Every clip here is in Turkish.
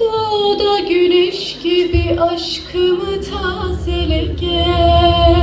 Doğuda güneş gibi aşkımı tazele gel.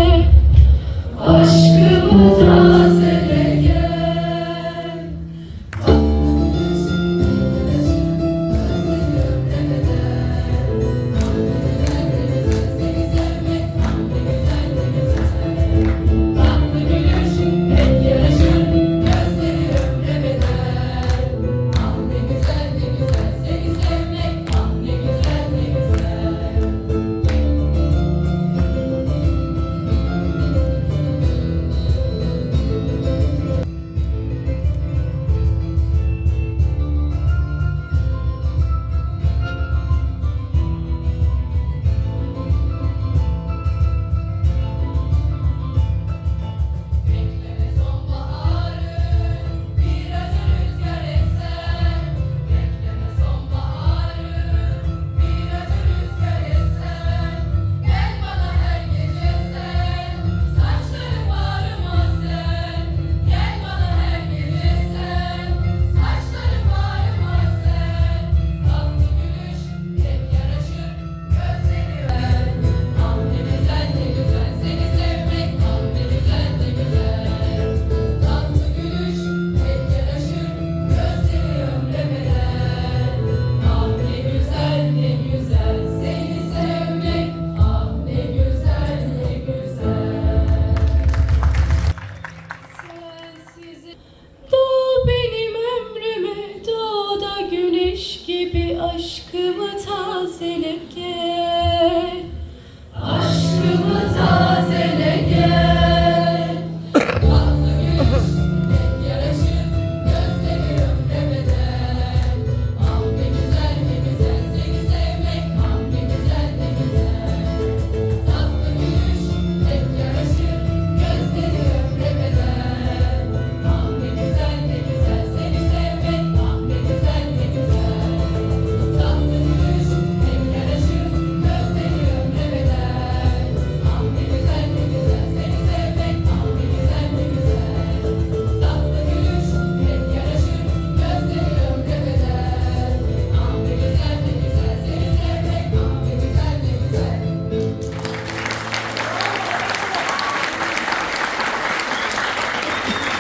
Aşkımı tazele gel